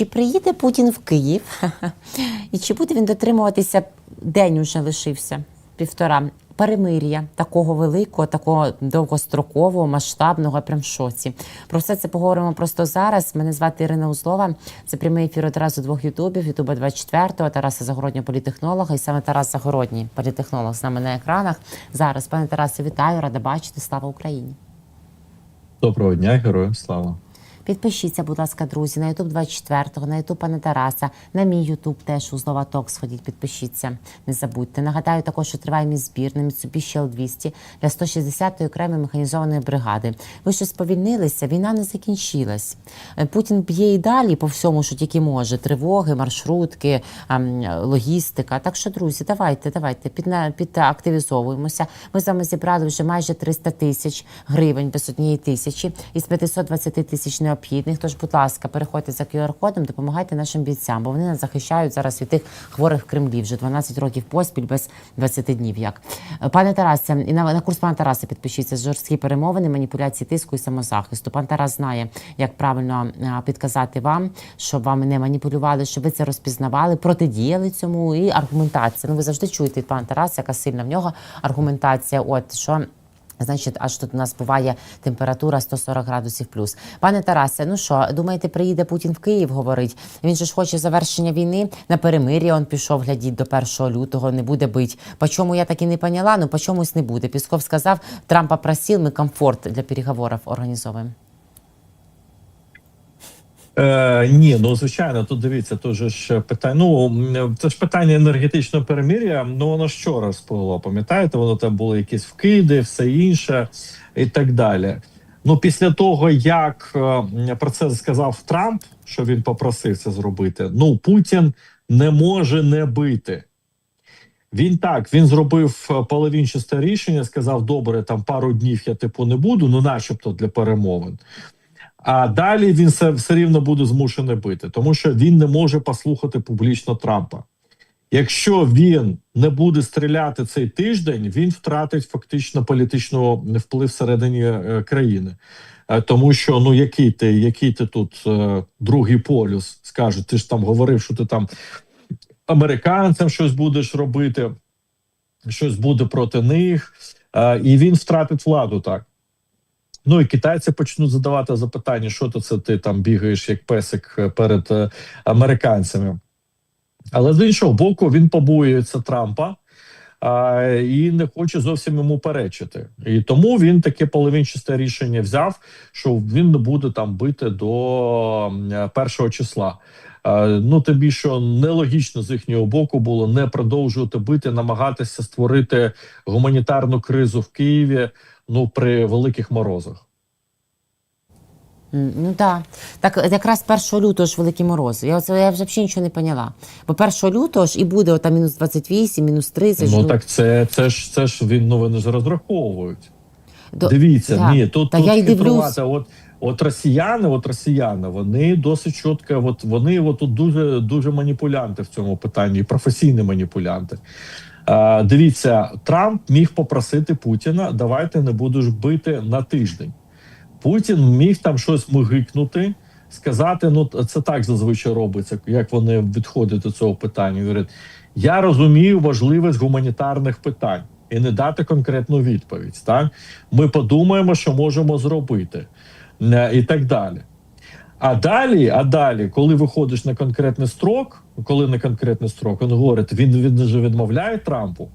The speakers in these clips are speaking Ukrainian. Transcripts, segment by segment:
чи приїде Путін в Київ? І чи буде він дотримуватися день уже лишився півтора перемир'я такого великого, такого довгострокового, масштабного, прям шоці. Про все це поговоримо просто зараз. Мене звати Ірина Узлова. Це прямий ефір одразу двох ютубів. Ютуба 24 Тараса Загороднього політехнолога. І саме Тарас Загородній політехнолог з нами на екранах. Зараз, пане Тарасе, вітаю, рада бачити. Слава Україні! Доброго дня, героям слава. Підпишіться, будь ласка, друзі, на Ютуб 24, на Ютуб пане Тараса, на мій Ютуб теж Узлова Ток сходіть, підпишіться, не забудьте. Нагадаю також, що триває мій збір на Mitsubishi L200 для 160-ї окремої механізованої бригади. Ви що сповільнилися, війна не закінчилась. Е, Путін б'є і далі по всьому, що тільки може. Тривоги, маршрутки, логістика. Так що, друзі, давайте, давайте, підна- підактивізовуємося. Ми з вами зібрали вже майже 300 тисяч гривень без однієї тисячі із 520 тисяч необхідних. Тож, будь ласка, переходьте за QR-кодом, допомагайте нашим бійцям, бо вони нас захищають зараз від тих хворих в Кремлі вже 12 років поспіль без 20 днів. Як пане Тарасе, і на, на курс пана Тараса підпишіться жорсткі перемовини, маніпуляції тиску і самозахисту. Пан Тарас знає, як правильно підказати вам, щоб вам не маніпулювали, щоб ви це розпізнавали, протидіяли цьому і аргументація. Ну ви завжди чуєте від пана Тараса, яка сильна в нього аргументація. От що. Значить, аж тут у нас буває температура 140 градусів плюс. Пане Тарасе, ну що, думаєте, приїде Путін в Київ? Говорить. Він же ж хоче завершення війни. На перемир'я он пішов, глядіть, до 1 лютого не буде бить. По чому я так і не поняла, ну по чомусь не буде. Пісков сказав, Трампа просив, ми комфорт для переговорів організовуємо. Е, ні, ну звичайно, тут дивіться, же ж питання. Ну це ж питання енергетичного перемир'я. Ну воно ж вчора спливло, пам'ятаєте? Воно там були якісь вкиди, все інше і так далі. Ну, після того, як е, про це сказав Трамп, що він попросив це зробити. Ну, Путін не може не бити. Він так він зробив е, половинчасте рішення, сказав: добре, там пару днів я типу не буду, ну начебто для перемовин. А далі він все, все рівно буде змушений бити, тому що він не може послухати публічно Трампа. Якщо він не буде стріляти цей тиждень, він втратить фактично політичний вплив всередині е, країни. Е, тому що ну який ти, який ти тут е, другий полюс скаже, ти ж там говорив, що ти там американцям щось будеш робити, щось буде проти них, і він втратить владу так. Ну і китайці почнуть задавати запитання, що то це ти там бігаєш як песик е, перед е, американцями. Але з іншого боку, він побоюється Трампа а, і не хоче зовсім йому перечити. І тому він таке половинчасте рішення взяв, що він не буде там бити до першого числа. Ну тобі що нелогічно з їхнього боку було не продовжувати бити, намагатися створити гуманітарну кризу в Києві ну при великих морозах. Ну так. Так якраз 1 лютого ж великі морози. Я, оце, я вже взагалі нічого не поняла. Бо 1 лютого ж і буде ота мінус 28, мінус 30. Ну ну, так це, це ж це ж він ну вони ж розраховують. до- Дивіться, да. ні, тут, Та тут я й хитрувати. От, от росіяни, от росіяни, вони досить чітко, от вони от тут дуже дуже маніпулянти в цьому питанні, професійні маніпулянти. А, дивіться, Трамп міг попросити Путіна: давайте не будеш бити на тиждень. Путін міг там щось мигикнути, сказати: ну це так зазвичай робиться, як вони відходять до цього питання. Говорять, я розумію важливість гуманітарних питань і не дати конкретну відповідь. Так ми подумаємо, що можемо зробити, Е, і так далі. А далі, а далі, коли виходиш на конкретний строк, коли на конкретний строк, він говорить, він, він же відмовляє Трампу.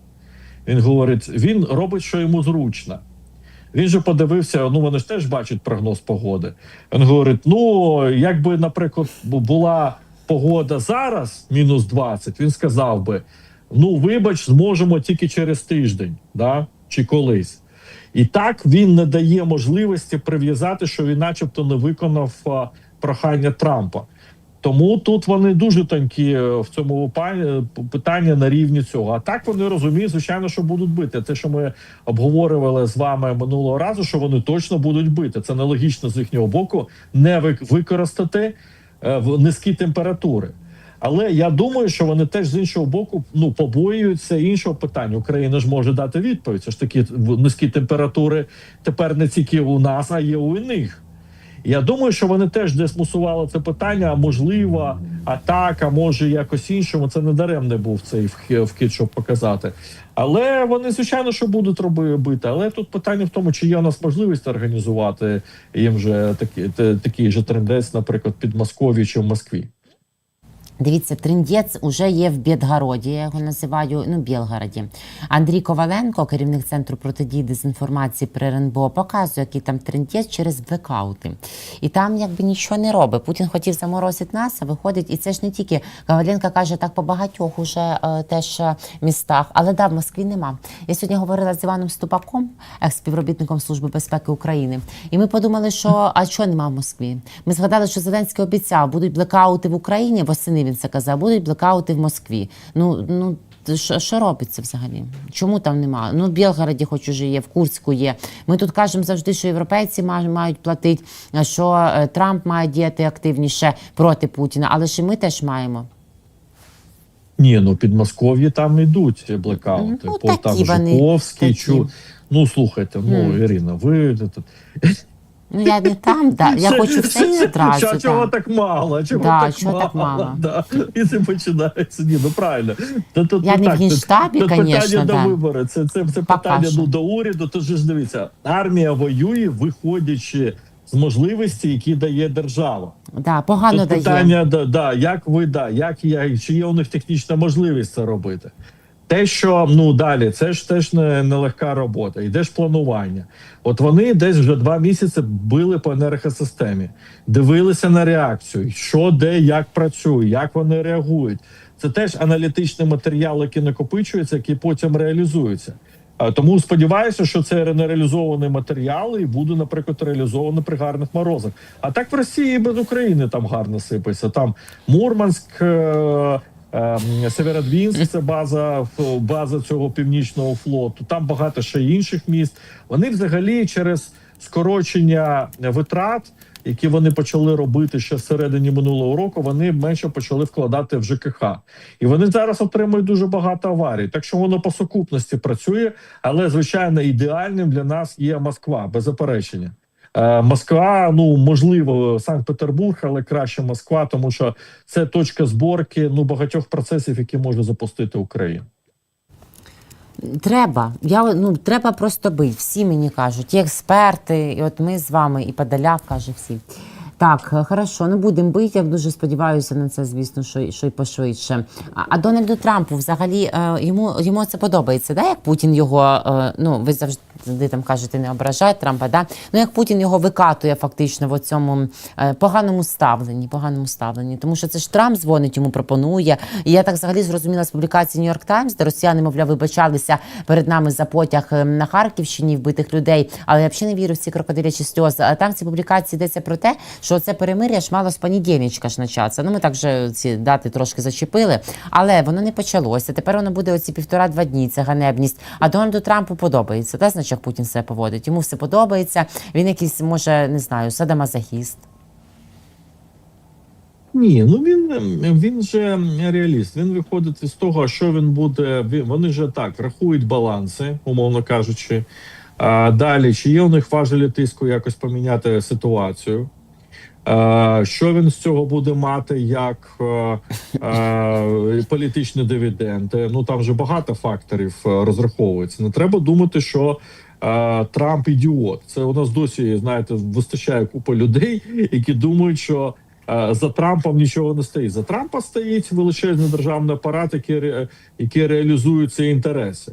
Він говорить, він робить, що йому зручно. Він же подивився, ну вони ж теж бачать прогноз погоди. Він говорить: ну, якби, наприклад, була погода зараз, мінус 20, він сказав би: ну, вибач, зможемо тільки через тиждень, да? чи колись. І так він не дає можливості прив'язати, що він, начебто, не виконав прохання Трампа. Тому тут вони дуже тонкі е, в цьому випа- питанні на рівні цього. А так вони розуміють, звичайно, що будуть бити. Те, що ми обговорювали з вами минулого разу, що вони точно будуть бити. Це нелогічно з їхнього боку не використати е, в низькі температури. Але я думаю, що вони теж з іншого боку ну побоюються іншого питання. Україна ж може дати відповідь. Це ж такі низькі температури тепер не тільки у нас, а є у них. Я думаю, що вони теж десь мусували це питання. А можливо, атака, може якось іншому. Це не даремний був цей вх- вхід, щоб показати. Але вони, звичайно, що будуть робити. Але тут питання в тому, чи є у нас можливість організувати їм же такі, та- такий же трендець, наприклад, під Москові чи в Москві. Дивіться, трендець уже є в Бєдгороді, я його називаю, ну, Білгороді. Андрій Коваленко, керівник центру протидії дезінформації при РНБО, показує, який там трендець через блекаути. І там якби нічого не робить. Путін хотів заморозити нас, а виходить, і це ж не тільки Коваленко каже, так по багатьох уже е, теж е, містах. Але да, в Москві нема. Я сьогодні говорила з Іваном Ступаком, екс-співробітником Служби безпеки України, і ми подумали, що а чого нема в Москві? Ми згадали, що Зеленський обіцяв, будуть блекаути в Україні, восени він це казав, будуть блекаути в Москві. Ну ну. Що, робиться взагалі? Чому там нема? Ну, в Білгороді хоч уже є, в Курську є. Ми тут кажемо завжди, що європейці мають, платити, що е, Трамп має діяти активніше проти Путіна, але ж і ми теж маємо. Ні, ну Підмосков'ї там йдуть блекаути. Ну, По там вони, Жуковський, такі. чу. Ну слухайте, ну Мгм. Ірина, ви тут. Ну я не там, да. я хочу все і одразу. Чого, чого так мало? Чого Да, так чого мало? так мало? Да. І це починається. Ні, ну правильно. Та, тут, Я ну, не в так, тут- Генштабі, конечно, питання да. до вибору. Це, це, це Пока питання що. ну, до уряду. Тож ж дивіться, армія воює, виходячи з можливості, які дає держава. Да, погано Тут дає. питання, да, да, як ви да, як я, чи є у них технічна можливість це робити? Те, що ну далі, це ж теж не, не легка робота, йде ж планування. От вони десь вже два місяці били по енергосистемі, дивилися на реакцію, що де, як працює, як вони реагують. Це теж аналітичний матеріал, який накопичується, який потім реалізується. Тому сподіваюся, що це нереалізований матеріал і буде, наприклад, реалізований при гарних морозах. А так в Росії без України там гарно сипеться. Там Мурманськ, е, Северодвінськ, це база база цього північного флоту. Там багато ще інших міст. Вони взагалі через скорочення витрат. Які вони почали робити ще всередині минулого року, вони менше почали вкладати в ЖКХ, і вони зараз отримують дуже багато аварій. Так що воно по сукупності працює, але звичайно ідеальним для нас є Москва, без заперечення. Е, Москва, ну можливо, Санкт-Петербург, але краще Москва, тому що це точка зборки ну багатьох процесів, які може запустити Україна. Треба. Я ну треба просто бити. Всі мені кажуть, і експерти, і от ми з вами, і Подоляк каже всі. Так, е, хорошо, ну будемо бити. Я дуже сподіваюся на це, звісно, що, що й пошвидше. А, а Дональду Трампу взагалі е, йому йому це подобається, да? Як Путін його, е, ну ви завжди там кажете, не ображає Трампа, да? Ну як Путін його викатує фактично в цьому е, поганому ставленні, поганому ставленні. Тому що це ж Трамп дзвонить, йому пропонує. І я так взагалі зрозуміла з публікації Нью-Йорк Таймс, де росіяни, мовляв, вибачалися перед нами за потяг е, на Харківщині вбитих людей. Але я взагалі не вірю в ці крокодилячі сльози. А там в цій публікації йдеться про те, що це перемир'я ж мало з понедільничка ж початися. Ну ми так вже ці дати трошки зачепили, але воно не почалося. Тепер воно буде оці півтора-два дні. Це ганебність. А Дональду Трампу подобається. Та значить, як Путін себе поводить. Йому все подобається. Він якийсь може не знаю, садомазохіст. Ні, ну він він же реаліст. Він виходить із того, що він буде. Вони ж так рахують баланси, умовно кажучи. А далі, чи є у них важелі тиску якось поміняти ситуацію? А, що він з цього буде мати як е, е, політичні дивіденди? Ну там же багато факторів е, розраховується. Не треба думати, що Трамп ідіот. Це у нас досі, знаєте, вистачає купа людей, які думають, що е, за Трампом нічого не стоїть. За Трампа стоїть величезний державний апарат, який, який реалізує ці інтереси.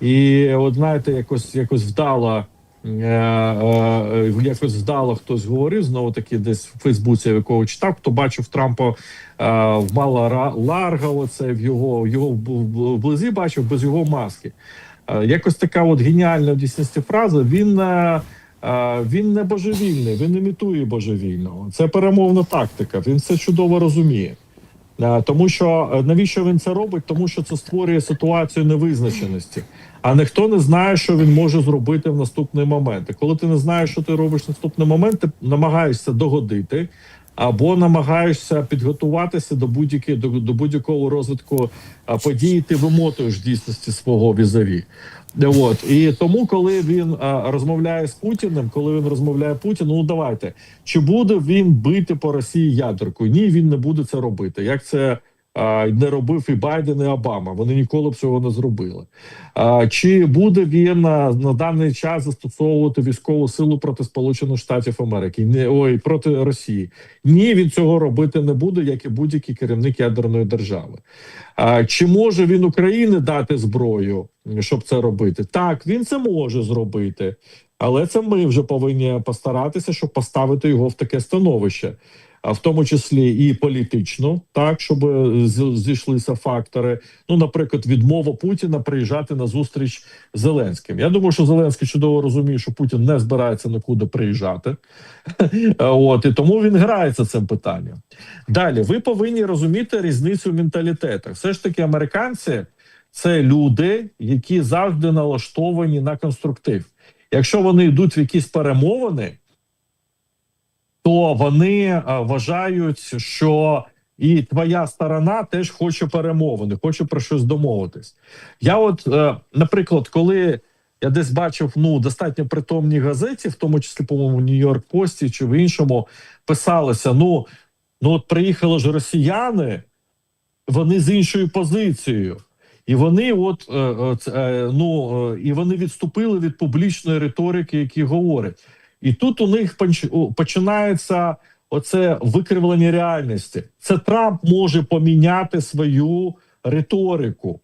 І от знаєте, якось якось вдало. е, е, Якось вдало хтось говорив знову таки, десь в Фейсбуці я якого читав, хто бачив Трампа е, в Мала Ларга, оце в його його в- вблизі бачив без його маски. Е, Якось така от геніальна в дійсності фраза. Він е, е, він не божевільний, він імітує божевільного. Це перемовна тактика. Він це чудово розуміє. Тому що навіщо він це робить? Тому що це створює ситуацію невизначеності. А ніхто не знає, що він може зробити в наступний момент. І коли ти не знаєш, що ти робиш в наступний момент, ти намагаєшся догодити, або намагаєшся підготуватися до будь-якого до, до будь-якого розвитку подій, ти вимотуєш дійсності свого візаві. От і тому, коли він а, розмовляє з Путіним, коли він розмовляє Путін, ну давайте чи буде він бити по Росії ядерку? Ні, він не буде це робити. Як це не робив і Байден, і Обама? Вони ніколи б цього не зробили. Чи буде він на даний час застосовувати військову силу проти Сполучених Штатів Америки? Не ой, проти Росії? Ні, він цього робити не буде, як і будь-який керівник ядерної держави. Чи може він Україні дати зброю, щоб це робити? Так, він це може зробити, але це ми вже повинні постаратися, щоб поставити його в таке становище. А в тому числі і політично, так щоб е, зійшлися фактори. Ну, наприклад, відмова Путіна приїжджати на зустріч з Зеленським. Я думаю, що Зеленський чудово розуміє, що Путін не збирається нікуди приїжджати. От і тому він грається цим питанням. Далі ви повинні розуміти різницю в менталітетах. Все ж таки, американці це люди, які завжди налаштовані на конструктив. Якщо вони йдуть в якісь перемовини, то вони е, вважають, що і твоя сторона теж хоче перемовини, хоче про щось домовитись. Я, от, е, наприклад, коли я десь бачив ну достатньо притомній газеті, в тому числі, по-моєму, Нью-Йорк Пості чи в іншому, писалося: ну, ну от приїхали ж росіяни, вони з іншою позицією. І вони, от е, ну і вони відступили від публічної риторики, які говорять. І тут у них починається оце викривлення реальності. Це Трамп може поміняти свою риторику.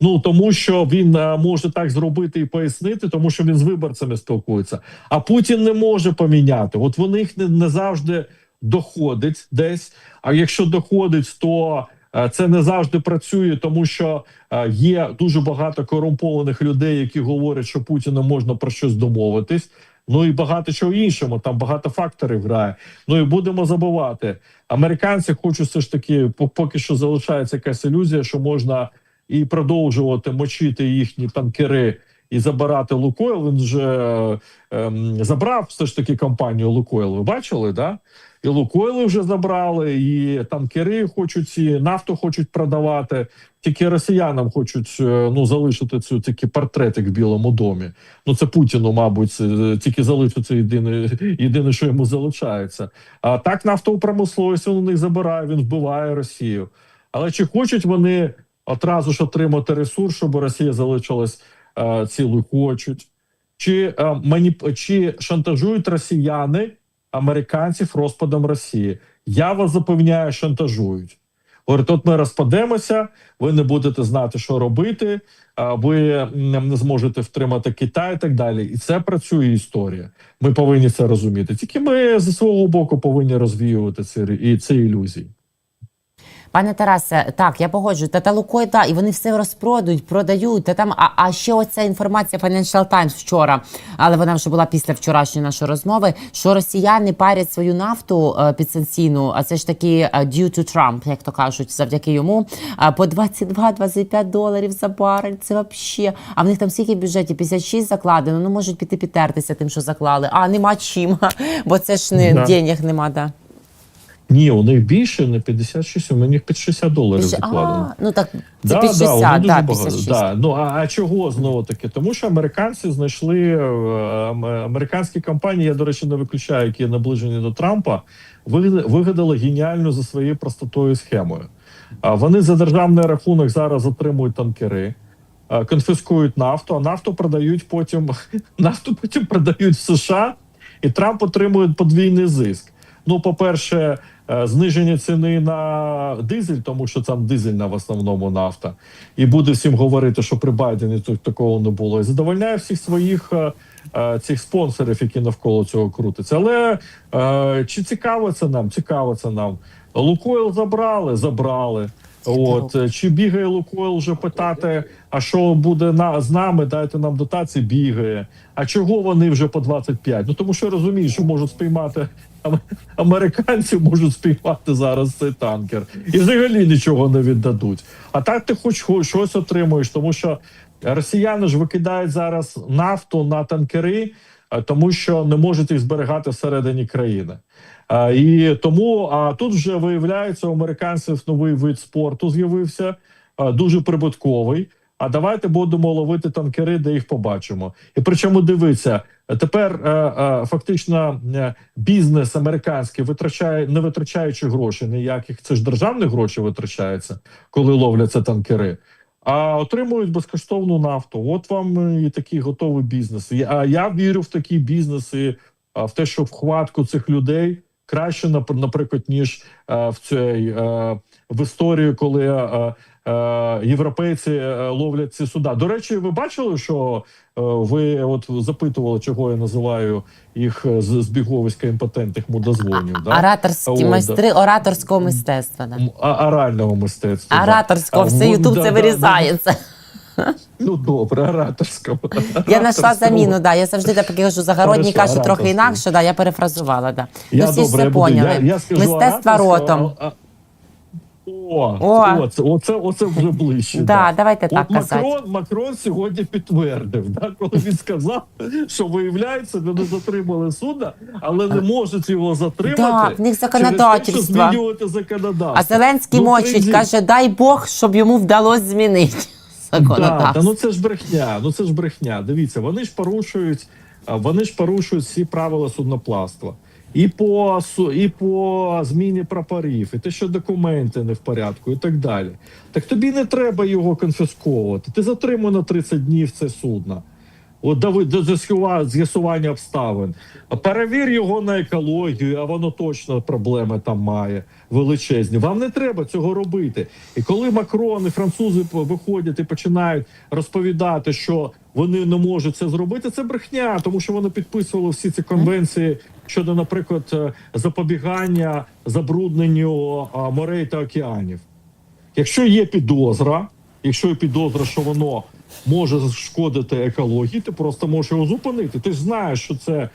Ну тому що він е, може так зробити і пояснити, тому що він з виборцями спілкується. А Путін не може поміняти. От вони їх не, не завжди доходить десь. А якщо доходить, то е, це не завжди працює, тому що е, є дуже багато корумпованих людей, які говорять, що Путіна можна про щось домовитись. Ну і багато чого іншому. Там багато факторів грає. Ну і будемо забувати. Американці хочуть все ж таки, по- поки що залишається якась ілюзія, що можна і продовжувати мочити їхні танкери і забирати Лукойл. Він вже ем, забрав все ж таки компанію Лукойл. Ви бачили, да? І Лукойли вже забрали, і танкери хочуть, і нафту хочуть продавати. Тільки росіянам хочуть е, ну залишити цю тільки портретик в Білому домі. Ну це Путіну, мабуть, е, тільки залишиться єдине, єдине, що йому залишається. А так нафтову промисловість він у них забирає, він вбиває Росію. Але чи хочуть вони одразу ж отримати ресурс, щоб Росія залишилась е, цілою? Хочуть. Чи, маніп... чи шантажують росіяни американців розпадом Росії? Я вас запевняю, шантажують. Говорить, от ми розпадемося, ви не будете знати, що робити, ви не зможете втримати Китай і так далі. І це працює історія. Ми повинні це розуміти. Тільки ми зі свого боку повинні розвіювати ці, ці ілюзії. Пане Тарасе, так я погоджую. Та та Лукой, та і вони все розпродають, продають. Та там, а, а ще оця інформація Financial Times вчора, але вона вже була після вчорашньої нашої розмови. Що росіяни парять свою нафту е, підсанкційну, а це ж таки е, due to Trump, як то кажуть, завдяки йому. е, по 22-25 доларів за барель. Це вообще. А в них там скільки в бюджеті? 56 закладено. Ну можуть піти підтертися тим, що заклали. А нема чим, бо це ж не Да. денег нема. Да. Ні, у них більше не 56, у них під 60 доларів закладено. А, ну так це Да, під да, 60, вони дуже да, 56. Да. Ну а, а чого знову таки? Тому що американці знайшли е, американські компанії. Я до речі, не виключаю, які наближені до Трампа. вигад- Вигадали геніальну за своєю простотою схемою. Вони за державний рахунок зараз отримують танкери. е, Конфіскують нафту, а нафту продають потім нафту потім продають в США, і Трамп отримує подвійний зиск. Ну, по-перше, е, зниження ціни на дизель, тому що там дизельна в основному нафта, і буде всім говорити, що при Байдені тут такого не було. І задовольняє всіх своїх е, е, цих спонсорів, які навколо цього крутяться. Але е, чи цікаво це нам? Цікаво це нам. Лукойл забрали, забрали. От е, чи бігає Лукойл вже питати, а що буде на з нами? Дайте нам дотації, бігає. А чого вони вже по 25? Ну тому що розуміють, що можуть спіймати ам- американців, можуть спіймати зараз цей танкер, і взагалі нічого не віддадуть. А так ти хоч хо- щось отримуєш, тому що росіяни ж викидають зараз нафту на танкери. Е, тому що не можуть їх зберігати всередині країни. І тому а тут вже виявляється у американців новий вид спорту з'явився дуже прибутковий. А давайте будемо ловити танкери, де їх побачимо. І причому дивиться тепер е, е, фактично е, бізнес американський витрачає, не витрачаючи грошей ніяких. Це ж державні гроші витрачаються, коли ловляться танкери. А отримують безкоштовну нафту. От вам і такий готовий бізнес. А я вірю в такі бізнеси, а, в те, що вхватку цих людей краще, нап- наприклад, ніж е, в цій е, в історію, коли е, е, європейці е, ловлять ці суда. До речі, ви бачили, що е, ви от запитували, чого я називаю їх е, збіговиська імпотентних мудозвонів, да? Ораторські да. майстри ораторського мистецтва. Да. А- орального мистецтва. Ораторського, А, все ну, Ютуб да, це да, вирізається. Ну добре, ораторського. Я знайшла заміну, да. Я завжди так кажу, загородні кажуть трохи інакше, да, я перефразувала, да. Я ну, добре, я буду. Я, я скажу Мистецтво ораторського, ротом. а- а- О, О. Оце, оце, оце вже ближче. Да, давайте так От казати. Макрон, Макрон сьогодні підтвердив, да, коли він сказав, що виявляється, вони затримали суда, але не можуть його затримати. Да, в них через те, що змінювати законодавство. А Зеленський Ну, мочить, прийдіть. каже, дай Бог, щоб йому вдалося змінити Да, законодавство. та, ну це ж брехня. Ну це ж брехня. Дивіться, вони ж порушують, а, вони ж порушують всі правила судноплавства. І по і по зміні прапорів, і те, що документи не в порядку, і так далі. Так тобі не треба його конфісковувати. Ти затримуй на 30 днів це судно. До, з'ясування обставин. Перевір його на екологію, а воно точно проблеми там має величезні. Вам не треба цього робити. І коли Макрон і французи виходять і починають розповідати, що вони не можуть це зробити, це брехня, тому що вони підписували всі ці конвенції щодо, наприклад, е, запобігання забрудненню морей та океанів. Якщо є підозра, якщо є підозра, що воно може шкодити екології, ти просто можеш його зупинити. Ти ж знаєш, що це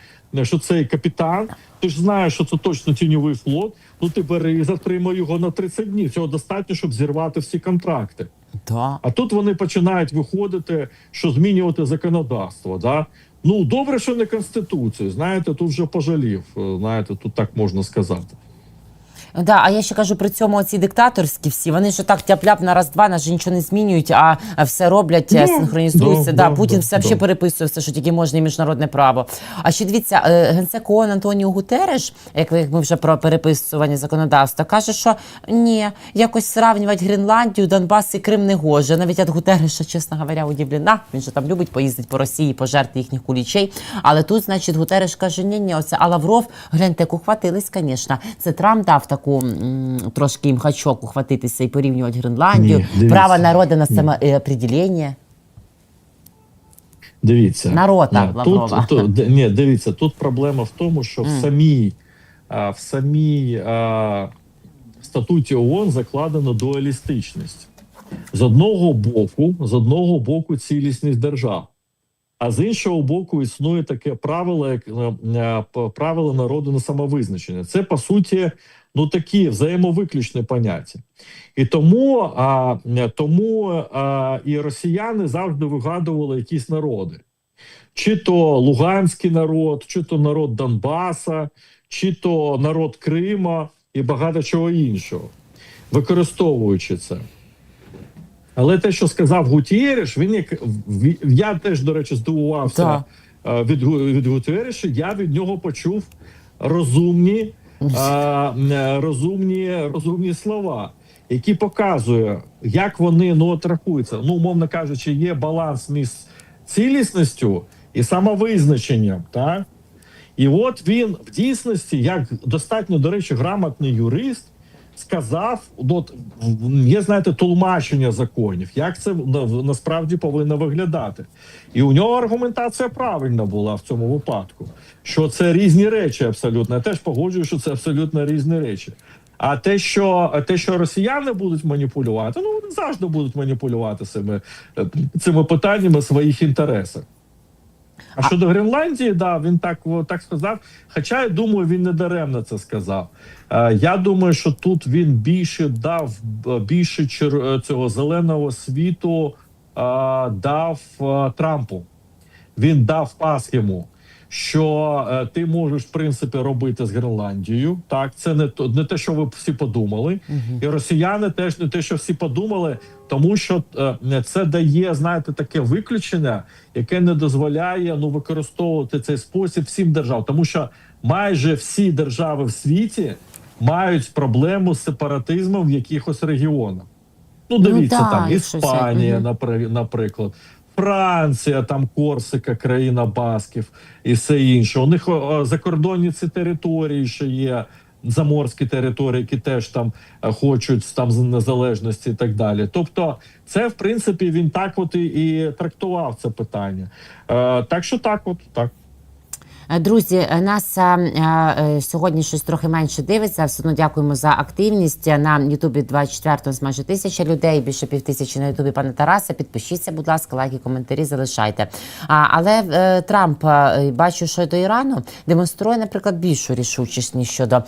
що цей капітан, ти ж знаєш, що це точно тіньовий флот. Ну ти бери і затримай його на 30 днів. Цього достатньо, щоб зірвати всі контракти. Да. А тут вони починають виходити, що змінювати законодавство. Да? Ну добре, що не конституцію. Знаєте, тут вже пожалів. е, Знаєте, тут так можна сказати. Да, а я ще кажу, при цьому ці диктаторські всі, вони ж так тяп-ляп на раз-два, нас же нічого не змінюють, а все роблять, Да, да, синхронізуються. да, Да, да, Путін да, все да. ще переписує, все, що тільки можна, і міжнародне право. А ще дивіться, е, генсек ООН Антоніо Гутереш, як ми вже про переписування законодавства, каже, що ні, якось сравнювати Гренландію, Донбас і Крим не гоже. Навіть від Гутереша, чесно говоря, удивлена. Він же там любить поїздити по Росії, пожерти їхніх кулічей. Але тут, значить, Гутереш каже, ні, ні, оце. А Лавров, гляньте, ухватились, звісно. Це Трамп дав таку трошки їм хачок ухватитися і порівнювати Гренландію. Ні. Право народу на самоопределення. Дивіться, Народа Лаврова. Тут, тут, ні, дивіться, тут проблема в тому, що в самій, в самій а, статуті ООН закладено дуалістичність. З одного боку, з одного боку, цілісність держав, а з іншого боку, існує таке правило, як е, е, правило народу на самовизначення. Це по суті ну такі взаємовиключні поняття. І тому, а, е, тому а, і росіяни завжди вигадували якісь народи. Чи то Луганський народ, чи то народ Донбаса, чи то народ Крима і багато чого іншого, використовуючи це. Але те, що сказав Гутєреш, він як я теж, до речі, здивувався Да. е, від, від Гутєреша. Я від нього почув розумні, е, розумні, розумні слова, які показують, як вони ну, от рахуються. Ну, умовно кажучи, є баланс між цілісністю і самовизначенням. Так? І от він в дійсності, як достатньо, до речі, грамотний юрист, сказав: от, є, знаєте, тлумачення законів, як це на- насправді повинно виглядати. І у нього аргументація правильна була в цьому випадку, що це різні речі абсолютно. Я теж погоджую, що це абсолютно різні речі. А те, що те, що росіяни будуть маніпулювати, ну вони завжди будуть маніпулювати цими, е, цими питаннями своїх інтересах. А щодо Гренландії, да, він так так сказав. Хоча я думаю, він не даремно це сказав. Е, я думаю, що тут він більше дав е, більше е, цього зеленого світу, дав Трампу. Він дав пас йому. Що е, ти можеш в принципі робити з Гренландією. Так, це не то не те, що ви всі подумали, і росіяни теж не те, що всі подумали, тому що е, це дає, знаєте, таке виключення, яке не дозволяє ну використовувати цей спосіб всім державам, тому що майже всі держави в світі мають проблему з сепаратизмом в якихось регіонах. Ну, дивіться, да, там Іспанія, напри- наприклад, Франція, там Корсика, країна Басків і все інше. У них закордонні ці території ще є. Заморські території, які теж там е, хочуть там з незалежності і так далі. Тобто, це в принципі він так от і, і трактував це питання. Е, так що так, от так. Е, Друзі, е, нас е, сьогодні щось трохи менше дивиться. Все одно дякуємо за активність. На Ютубі 24 у нас майже тисяча людей, більше пів тисячі на Ютубі пана Тараса. Підпишіться, будь ласка, лайки, коментарі залишайте. Але Трамп бачу, що до Ірану демонструє, наприклад, більшу рішучість ніж щодо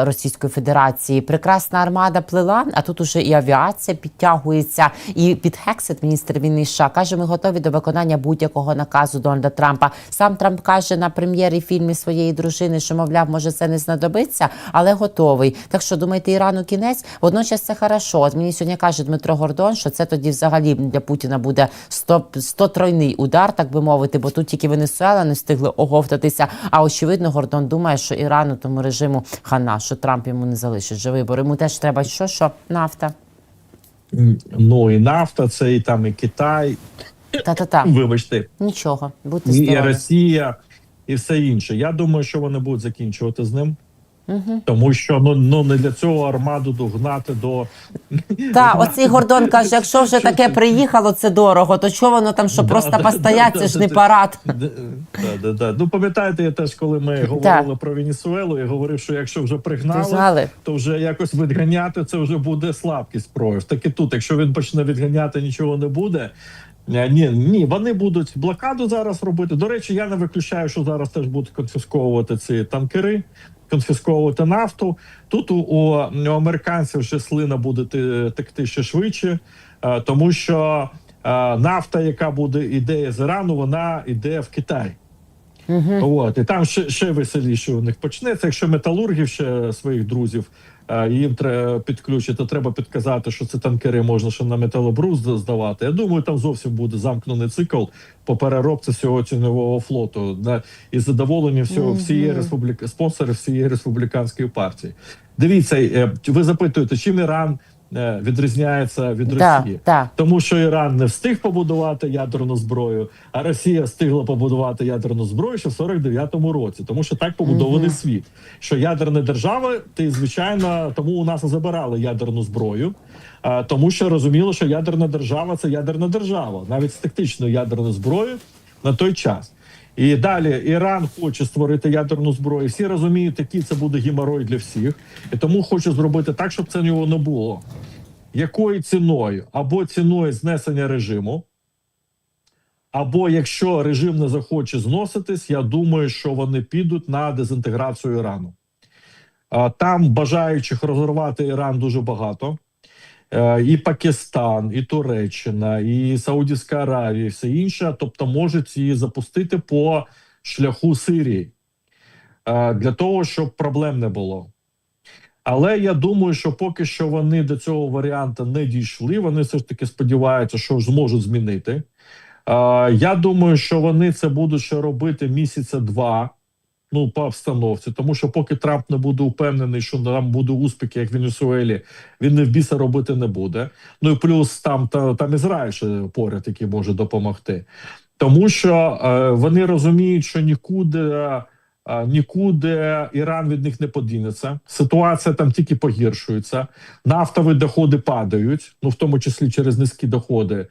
Російської Федерації. Прекрасна армада плила, а тут уже і авіація підтягується. І під Хексет, міністр війни США, каже, ми готові до виконання будь-якого наказу Дональда Трампа. Сам Трамп каже на прем'єрі фільмі своєї дружини, що мовляв, може це не знадобиться, але готовий. Так що думаєте, Ірану кінець? Водночас це хорошо. От мені сьогодні каже Дмитро Гордон, що це тоді взагалі для Путіна буде 100, 100 тройний удар, так би мовити, бо тут тільки Венесуела не встигли оговтатися. А очевидно, Гордон думає, що Ірану тому режиму хана, що Трамп йому не залишить же вибори. Йому теж треба що, що нафта. Ну і нафта, це і там і Китай, Та-та-та. вибачте, Нічого, будьте і здорові. Росія, і все інше. Я думаю, що вони будуть закінчувати з ним. Тому що ну, ну не для цього армаду догнати до Так, оцей Гордон каже, якщо вже таке приїхало, це дорого, то чого воно там, що Да, просто да, постоять, да, це ж не да. парад. Да, да, да. Ну пам'ятаєте, я теж коли ми говорили про Венесуелу, я говорив, що якщо вже пригнали, то вже якось відганяти це вже буде слабкість прояв. Так і тут, якщо він почне відганяти, нічого не буде. Е, Ні, ні, вони будуть блокаду зараз робити. До речі, я не виключаю, що зараз теж будуть конфісковувати ці танкери, конфісковувати нафту. Тут у, у американців вже слина буде текти ще швидше, е, тому що е, нафта, яка буде ідея з Ірану, вона йде в Китай. От, і там ще, ще веселіше у них почнеться. Якщо металургів ще своїх друзів е, їм треба підключити, то треба підказати, що це танкери можна ще на металобрус здавати. Я думаю, там зовсім буде замкнений цикл по переробці всього ціннового флоту на і задоволення всього всієї республіки спонсори всієї республіканської партії. Дивіться, е, ви запитуєте, чим Іран відрізняється від Да, Росії? да. Тому що Іран не встиг побудувати ядерну зброю, а Росія встигла побудувати ядерну зброю ще в 49-му році. Тому що так побудований світ. Що ядерна держава, ти звичайно, тому у нас забирали ядерну зброю. а, Тому що розуміло, що ядерна держава це ядерна держава, навіть з тактичною ядерною зброєю на той час. І далі Іран хоче створити ядерну зброю. Всі розуміють, який це буде геморой для всіх, і тому хоче зробити так, щоб це нього не було якою ціною? Або ціною знесення режиму, або якщо режим не захоче зноситись, я думаю, що вони підуть на дезінтеграцію Ірану. Там бажаючих розірвати Іран дуже багато. Е, І Пакистан, і Туреччина, і Саудівська Аравія, і все інше. Тобто можуть її запустити по шляху Сирії е, для того, щоб проблем не було. Але я думаю, що поки що вони до цього варіанту не дійшли. Вони все ж таки сподіваються, що зможуть змінити. Е, я думаю, що вони це будуть ще робити місяця два. Ну, по обстановці, тому що поки Трамп не буде упевнений, що там буде успіх, як в Венесуелі, він не в біса робити не буде. Ну і плюс там та, там Ізраїль ще поряд, який може допомогти. Тому що е, вони розуміють, що нікуди, е, нікуди Іран від них не подінеться. Ситуація там тільки погіршується. Нафтові доходи падають, ну в тому числі через низькі доходи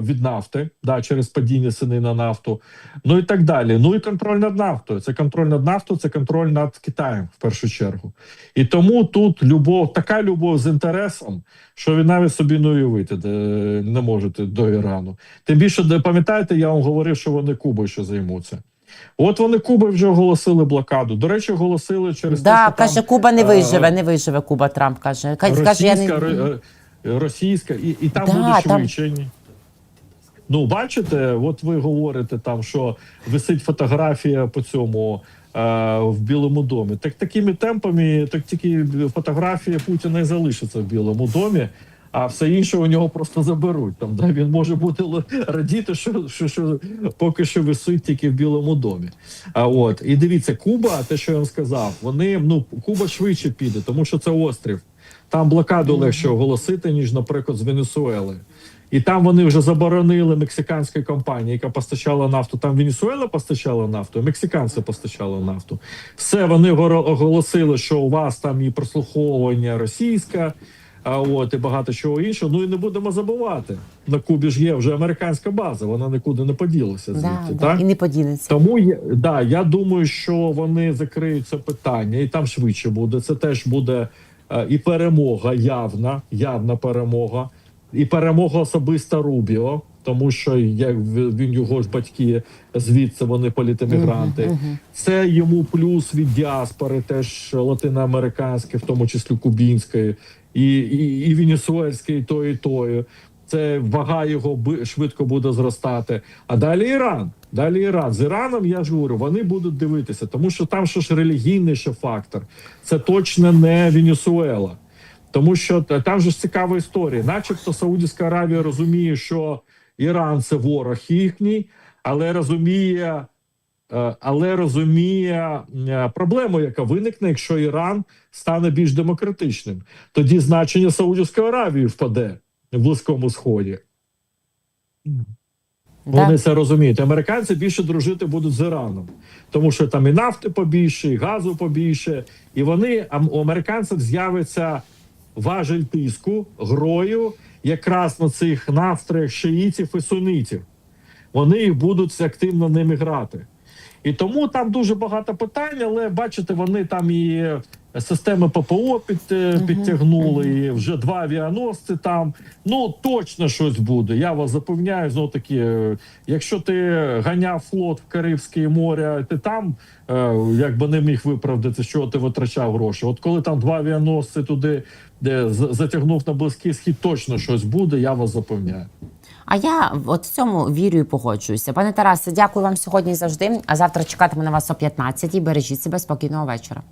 від нафти, да, через падіння ціни на нафту. Ну і так далі. Ну і контроль над нафтою. Це контроль над нафтою, це контроль над Китаєм в першу чергу. І тому тут любов, така любов з інтересом, що ви навіть собі не уявити не можете до Ірану. Тим більше, де пам'ятаєте, я вам говорив, що вони Кубою ще займуться. От вони Куби вже оголосили блокаду. До речі, оголосили через те, Да, що каже, там, Куба не е, виживе, не виживе Куба Трамп каже. Каже, каже, я не... ро- російська, і, і там Да, буде там- швидше. ні. Ну, бачите, от ви говорите там, що висить фотографія по цьому е, в Білому домі. Так такими темпами, так тільки фотографія Путіна і залишиться в Білому домі. А все інше у нього просто заберуть. Там да він може бути радіти, що, що, що поки що висить тільки в Білому домі. А от і дивіться, Куба, те, що я вам сказав, вони ну Куба швидше піде, тому що це острів. Там блокаду легше оголосити, ніж, наприклад, з Венесуели. І там вони вже заборонили мексиканській компанії, яка постачала нафту. Там Венесуела постачала нафту, мексиканці постачали нафту. Все вони оголосили, що у вас там і прослуховування російське, а от і багато чого іншого. Ну і не будемо забувати. На Кубі ж є вже американська база, вона нікуди не поділася звідти. Да, так? да, і не подінеться. Тому я, да, я думаю, що вони закриють це питання, і там швидше буде. Це теж буде і перемога явна, явна перемога, і перемога особиста Рубіо, тому що як він його ж батьки звідси вони політемігранти. Це йому плюс від діаспори, теж латиноамериканської, в тому числі кубінської, і, і, і венесуельської, і тої, і тої. Це вага його швидко буде зростати. А далі Іран. Далі Іран. З Іраном я ж говорю, вони будуть дивитися, тому що там що ж релігійний ще фактор. Це точно не Венесуела. Тому що там же ж цікава історія. Начебто Саудівська Аравія розуміє, що Іран це ворог їхній, але розуміє, е, але розуміє е, проблему, яка виникне, якщо Іран стане більш демократичним. Тоді значення Саудівської Аравії впаде в близькому сході. Вони це розуміють. Американці більше дружити будуть з Іраном, тому що там і нафти побільше, і газу побільше, і вони у американців з'явиться важель тиску грою якраз на цих настроях шиїтів і сунітів. Вони їх будуть активно ними грати. І тому там дуже багато питань, але бачите, вони там і системи ППО під, е, підтягнули, і вже два авіаносці там. Ну точно щось буде. Я вас запевняю, знову таки, е, якщо ти ганяв флот в Карибське море, ти там е, якби не міг виправдати, чого ти витрачав гроші. От коли там два авіаносці туди, де затягнув на близький схід, точно щось буде. Я вас запевняю. А я от в цьому вірю і погоджуюся. Пане Тарасе, дякую вам сьогодні завжди. А завтра чекатиму на вас о 15-й. Бережіть себе спокійного вечора.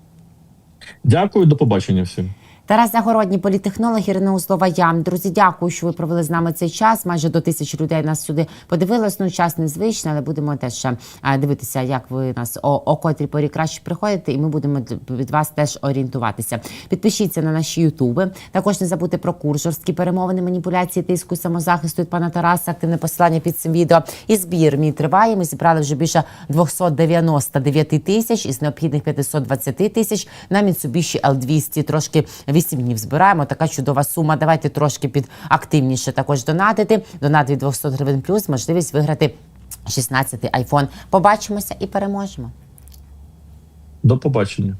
Дякую, до побачення всім. Тарас Загородній, політехнолог Ірина Узлова. Я друзі, дякую, що ви провели з нами цей час. Майже до тисячі людей нас сюди подивилось. Ну час незвичний, але будемо теж ще дивитися, як ви нас о, о котрій порі краще приходите, і ми будемо від вас теж орієнтуватися. Підпишіться на наші ютуби. Також не забудьте про курс жорсткі перемовини, маніпуляції, тиску, самозахисту від пана Тараса. Активне посилання під цим відео. І збір мій триває. Ми зібрали вже більше 299 тисяч із необхідних 520 тисяч на Mitsubishi L200. Трошки 8 днів збираємо. Така чудова сума. Давайте трошки під активніше також донатити. Донат від 200 гривень плюс можливість виграти 16-й айфон. Побачимося і переможемо. До побачення.